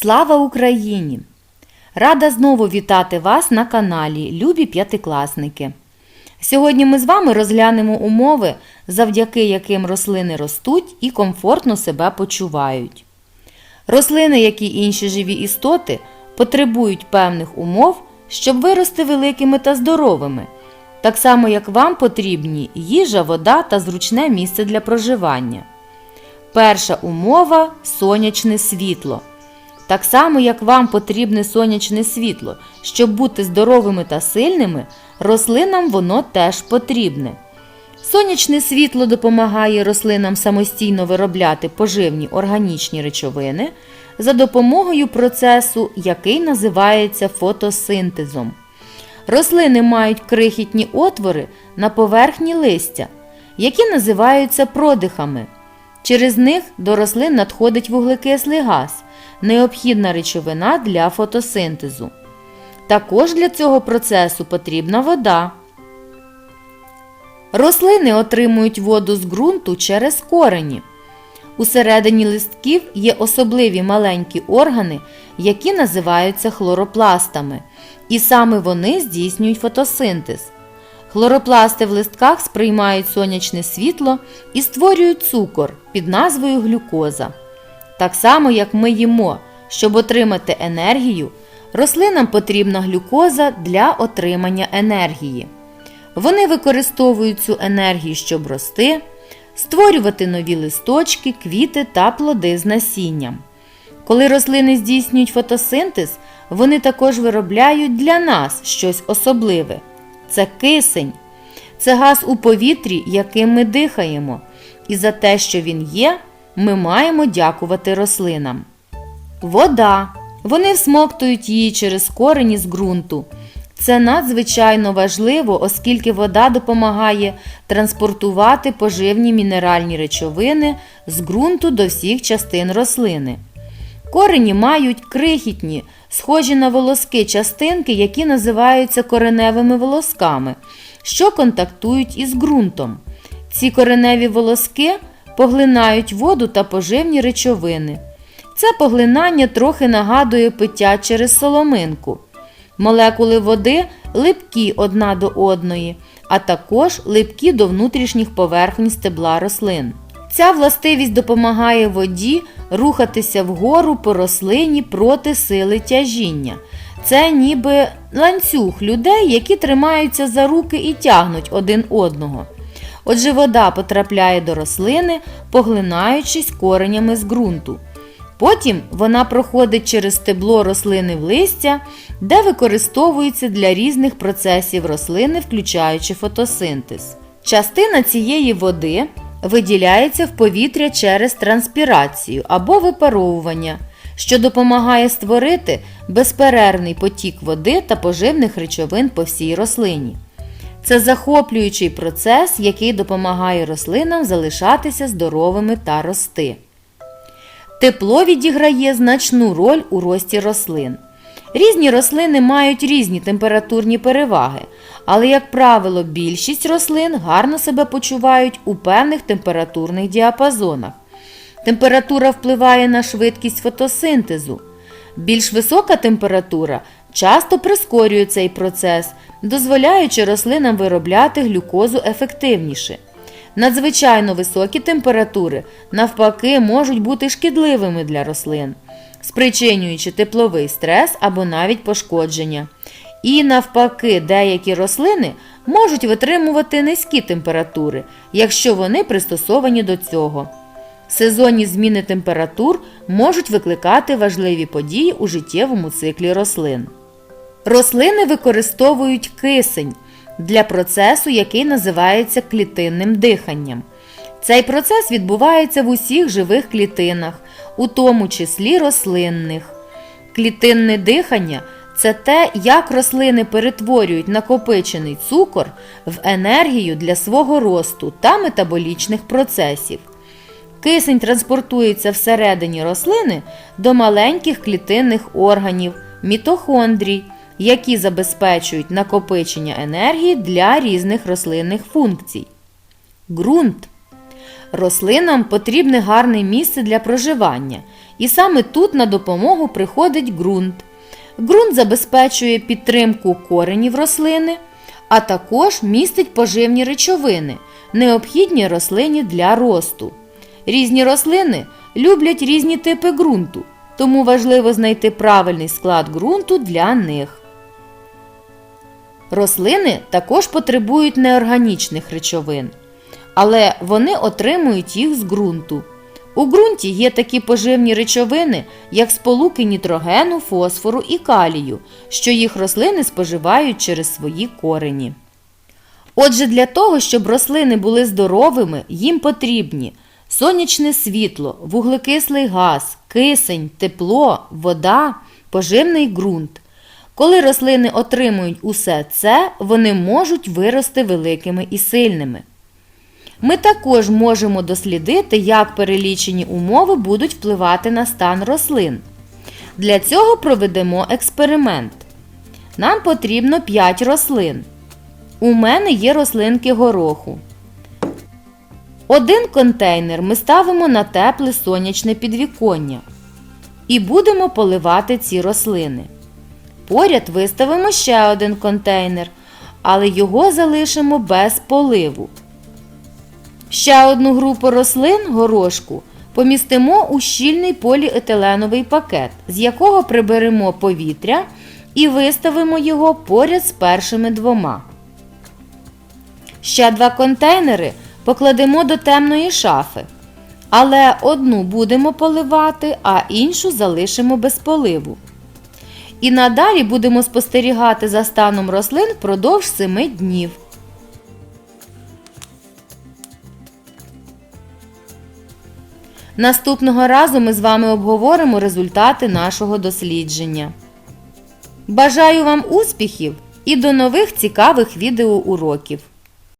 Слава Україні! Рада знову вітати вас на каналі Любі п'ятикласники. Сьогодні ми з вами розглянемо умови, завдяки яким рослини ростуть і комфортно себе почувають. Рослини, як і інші живі істоти, потребують певних умов, щоб вирости великими та здоровими, так само як вам потрібні їжа, вода та зручне місце для проживання. Перша умова сонячне світло. Так само, як вам потрібне сонячне світло, щоб бути здоровими та сильними, рослинам воно теж потрібне. Сонячне світло допомагає рослинам самостійно виробляти поживні органічні речовини за допомогою процесу, який називається фотосинтезом. Рослини мають крихітні отвори на поверхні листя, які називаються продихами. Через них до рослин надходить вуглекислий газ, необхідна речовина для фотосинтезу. Також для цього процесу потрібна вода. Рослини отримують воду з ґрунту через корені. Усередині листків є особливі маленькі органи, які називаються хлоропластами, і саме вони здійснюють фотосинтез. Хлоропласти в листках сприймають сонячне світло і створюють цукор під назвою глюкоза. Так само, як ми їмо, щоб отримати енергію, рослинам потрібна глюкоза для отримання енергії. Вони використовують цю енергію, щоб рости, створювати нові листочки, квіти та плоди з насінням. Коли рослини здійснюють фотосинтез, вони також виробляють для нас щось особливе. Це кисень. Це газ у повітрі, яким ми дихаємо. І за те, що він є, ми маємо дякувати рослинам. Вода. Вони всмоктують її через корені з ґрунту. Це надзвичайно важливо, оскільки вода допомагає транспортувати поживні мінеральні речовини з ґрунту до всіх частин рослини. Корені мають крихітні, схожі на волоски частинки, які називаються кореневими волосками, що контактують із ґрунтом. Ці кореневі волоски поглинають воду та поживні речовини. Це поглинання трохи нагадує пиття через соломинку. Молекули води липкі одна до одної, а також липкі до внутрішніх поверхонь стебла рослин. Ця властивість допомагає воді рухатися вгору по рослині проти сили тяжіння. Це ніби ланцюг людей, які тримаються за руки і тягнуть один одного. Отже, вода потрапляє до рослини, поглинаючись коренями з ґрунту. Потім вона проходить через стебло рослини в листя, де використовується для різних процесів рослини, включаючи фотосинтез. Частина цієї води виділяється в повітря через транспірацію або випаровування, що допомагає створити безперервний потік води та поживних речовин по всій рослині. Це захоплюючий процес, який допомагає рослинам залишатися здоровими та рости. Тепло відіграє значну роль у рості рослин. Різні рослини мають різні температурні переваги, але, як правило, більшість рослин гарно себе почувають у певних температурних діапазонах. Температура впливає на швидкість фотосинтезу. Більш висока температура часто прискорює цей процес, дозволяючи рослинам виробляти глюкозу ефективніше. Надзвичайно високі температури, навпаки, можуть бути шкідливими для рослин, спричинюючи тепловий стрес або навіть пошкодження. І навпаки, деякі рослини можуть витримувати низькі температури, якщо вони пристосовані до цього. Сезонні зміни температур можуть викликати важливі події у життєвому циклі рослин. Рослини використовують кисень для процесу, який називається клітинним диханням. Цей процес відбувається в усіх живих клітинах, у тому числі рослинних. Клітинне дихання це те, як рослини перетворюють накопичений цукор в енергію для свого росту та метаболічних процесів. Кисень транспортується всередині рослини до маленьких клітинних органів, мітохондрій, які забезпечують накопичення енергії для різних рослинних функцій. Ґрунт. Рослинам потрібне гарне місце для проживання, і саме тут на допомогу приходить ґрунт. Ґрунт забезпечує підтримку коренів рослини, а також містить поживні речовини, необхідні рослині для росту. Різні рослини люблять різні типи ґрунту, тому важливо знайти правильний склад ґрунту для них. Рослини також потребують неорганічних речовин, але вони отримують їх з ґрунту. У ґрунті є такі поживні речовини, як сполуки нітрогену, фосфору і калію, що їх рослини споживають через свої корені. Отже, для того, щоб рослини були здоровими, їм потрібні сонячне світло, вуглекислий газ, кисень, тепло, вода, поживний ґрунт. Коли рослини отримують усе це, вони можуть вирости великими і сильними. Ми також можемо дослідити, як перелічені умови будуть впливати на стан рослин. Для цього проведемо експеримент. Нам потрібно 5 рослин. У мене є рослинки гороху. Один контейнер ми ставимо на тепле сонячне підвіконня і будемо поливати ці рослини. Поряд виставимо ще один контейнер, але його залишимо без поливу. Ще одну групу рослин горошку помістимо у щільний поліетиленовий пакет, з якого приберемо повітря і виставимо його поряд з першими двома. Ще два контейнери покладемо до темної шафи. Але одну будемо поливати, а іншу залишимо без поливу. І надалі будемо спостерігати за станом рослин впродовж 7 днів. Наступного разу ми з вами обговоримо результати нашого дослідження. Бажаю вам успіхів і до нових цікавих відеоуроків!